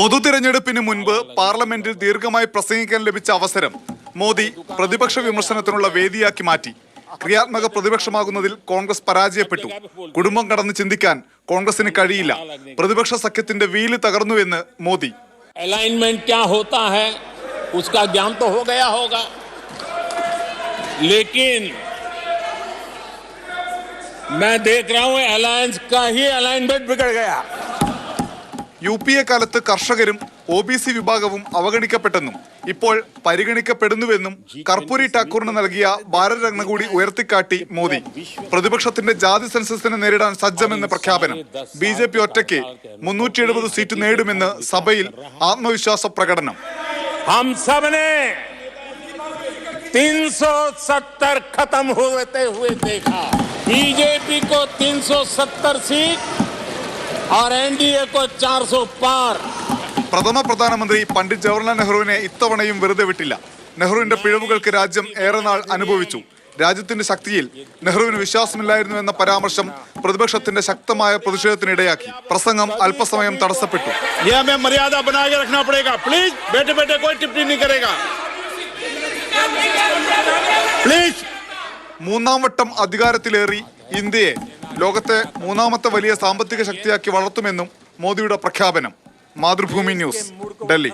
പൊതു തിരഞ്ഞെടുപ്പിന് മുൻപ് പാർലമെന്റിൽ ദീർഘമായി പ്രസംഗിക്കാൻ ലഭിച്ച അവസരം മോദി പ്രതിപക്ഷ വിമർശനത്തിനുള്ള വേദിയാക്കി മാറ്റി ക്രിയാത്മക പ്രതിപക്ഷമാകുന്നതിൽ കോൺഗ്രസ് പരാജയപ്പെട്ടു കുടുംബം കടന്ന് ചിന്തിക്കാൻ കോൺഗ്രസിന് കഴിയില്ല പ്രതിപക്ഷ സഖ്യത്തിന്റെ വീല് തകർന്നുവെന്ന് മോദി अलाइनमेंट क्या होता है उसका ज्ञान तो हो गया होगा लेकिन मैं देख रहा हूं अलायंस का ही अलाइनमेंट बिगड़ गया യു പി എ കാലത്ത് കർഷകരും ഒ ബി സി വിഭാഗവും അവഗണിക്കപ്പെട്ടെന്നും ഇപ്പോൾ പരിഗണിക്കപ്പെടുന്നുവെന്നും കർപ്പൂരി ഠാക്കൂറിന് നൽകിയ ഭാരതരത്ന കൂടി ഉയർത്തിക്കാട്ടി മോദി പ്രതിപക്ഷത്തിന്റെ ജാതി സെൻസസിനെ നേരിടാൻ സജ്ജമെന്ന പ്രഖ്യാപനം ബി ജെ പി ഒറ്റയ്ക്ക് മുന്നൂറ്റി എഴുപത് സീറ്റ് നേടുമെന്ന് സഭയിൽ ആത്മവിശ്വാസ പ്രകടനം हम सब ने 370 खत्म होते हुए देखा बीजेपी को 370 सीट और एनडीए को 400 पार പ്രഥമ പ്രധാനമന്ത്രി പണ്ഡിറ്റ് ജവഹർലാൽ നെഹ്റുവിനെ ഇത്തവണയും വെറുതെ വിട്ടില്ല നെഹ്റുവിന്റെ പിഴവുകൾക്ക് രാജ്യം ഏറെ നാൾ അനുഭവിച്ചു രാജ്യത്തിന്റെ ശക്തിയിൽ നെഹ്റുവിന് വിശ്വാസമില്ലായിരുന്നു എന്ന പരാമർശം പ്രതിപക്ഷത്തിന്റെ ശക്തമായ പ്രതിഷേധത്തിനിടയാക്കി പ്രസംഗം അല്പസമയം തടസ്സപ്പെട്ടു ये हमें मर्यादा बना के रखना पड़ेगा प्लीज बेटे बेटे कोई टिप्पणी नहीं करेगा प्लीज മൂന്നാം വട്ടം അധികാരത്തിലേറി ഇന്ത്യയെ ലോകത്തെ മൂന്നാമത്തെ വലിയ സാമ്പത്തിക ശക്തിയാക്കി വളർത്തുമെന്നും മോദിയുടെ പ്രഖ്യാപനം. മാതൃഭൂമി ന്യൂസ് ഡൽഹി.